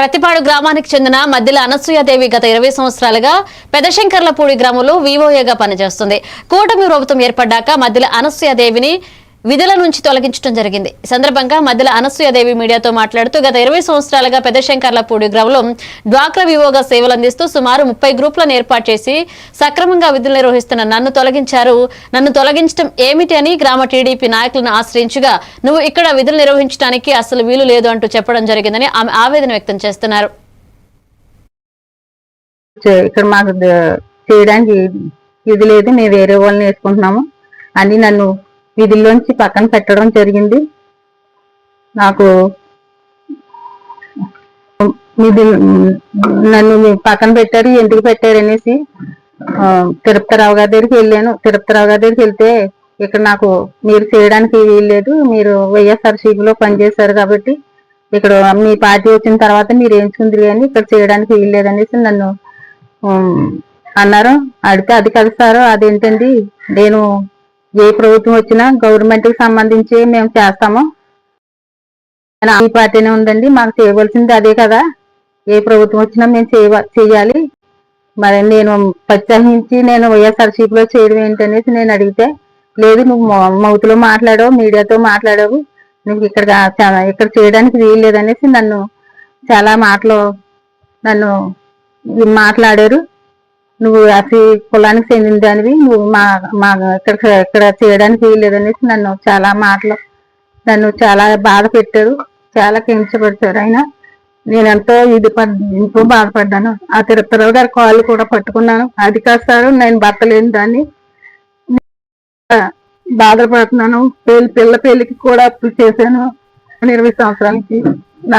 ప్రతిపాడు గ్రామానికి చెందిన మధ్యల అనసూయాదేవి గత ఇరవై సంవత్సరాలుగా పెదశంకర్లపూడి గ్రామంలో వివోఏగా పనిచేస్తుంది. కూటమి ప్రభుత్వం ఏర్పడ్డాక మధ్యల అనసూయాదేవిని విధుల నుంచి తొలగించడం జరిగింది. ఈ సందర్భంగా మధ్యల అనసూయదేవి మీడియాతో మాట్లాడుతూ గత ఇరవై సంవత్సరాలుగా పెదశంకర్లపూడి గ్రామంలో డ్వాక్రా వివోగా సేవలు అందిస్తూ సుమారు ముప్పై గ్రూపులను ఏర్పాటు చేసి సక్రమంగా విధులు నిర్వహిస్తున్న నన్ను తొలగించారు. నన్ను తొలగించడం ఏమిటి అని గ్రామ టీడీపీ నాయకులను ఆశ్రయించగా నువ్వు ఇక్కడ విధులు నిర్వహించడానికి అసలు వీలు లేదు అంటూ చెప్పడం జరిగిందని ఆమె ఆవేదన వ్యక్తం చేస్తున్నారు. ఇక్కడ మాకు చేయడానికి ఇది లేదు. మేము వేరే వాళ్ళని వేసుకుంటున్నాము. అని నన్ను విధుల్లోంచి పక్కన పెట్టడం జరిగింది. నాకు మీది నన్ను మీ పక్కన పెట్టారు ఎందుకు పెట్టారు అనేసి తిరుపతిరావు గారి దగ్గరికి వెళ్ళాను. తిరుపతిరావు గారి దగ్గరికి వెళ్తే ఇక్కడ నాకు మీరు చేయడానికి వీల్లేదు మీరు వైఎస్ఆర్సీపీలో పనిచేశారు కాబట్టి ఇక్కడ మీ పార్టీ వచ్చిన తర్వాత మీరు ఎంచుకుందరు కానీ ఇక్కడ చేయడానికి వీల్లేదు అనేసి నన్ను అన్నారు. అడిగితే అది కదా సార్ అదేంటండి? నేను ఏ ప్రభుత్వం వచ్చినా గవర్నమెంట్కి సంబంధించి మేము చేస్తాము. ఈ పార్టీనే ఉందండి మాకు చేయవలసింది అదే కదా. ఏ ప్రభుత్వం వచ్చినా మేము చేయాలి. మరి నేను ప్రోత్సహించి నేను వైఎస్ఆర్సీపీలో చేయడం ఏంటనేసి నేను అడిగితే లేదు నువ్వు మౌతులో మాట్లాడావు మీడియాతో మాట్లాడావు నువ్వు ఇక్కడ ఇక్కడ చేయడానికి వీలు లేదనేసి నన్ను చాలా మాటలు నన్ను మాట్లాడారు. నువ్వు అసలు కులానికి చెందిన దానివి నువ్వు మా మా ఇక్కడ ఇక్కడ చేయడానికి వీలు లేదనేసి నన్ను చాలా మాటలు నన్ను చాలా బాధ పెట్టారు చాలా కించపడతారు ఆయన నేను ఎంతో ఇది పడ్ ఎంతో బాధపడ్డాను. ఆ తిరుపతిరావు గారి కాళ్ళు కూడా పట్టుకున్నాను. అది కాస్తారు నేను భర్త దాన్ని. బాధపడుతున్నాను. పెళ్ళి పిల్ల పెళ్ళికి కూడా అప్పు చేశాను. ఇరవై సంవత్సరాలకి నా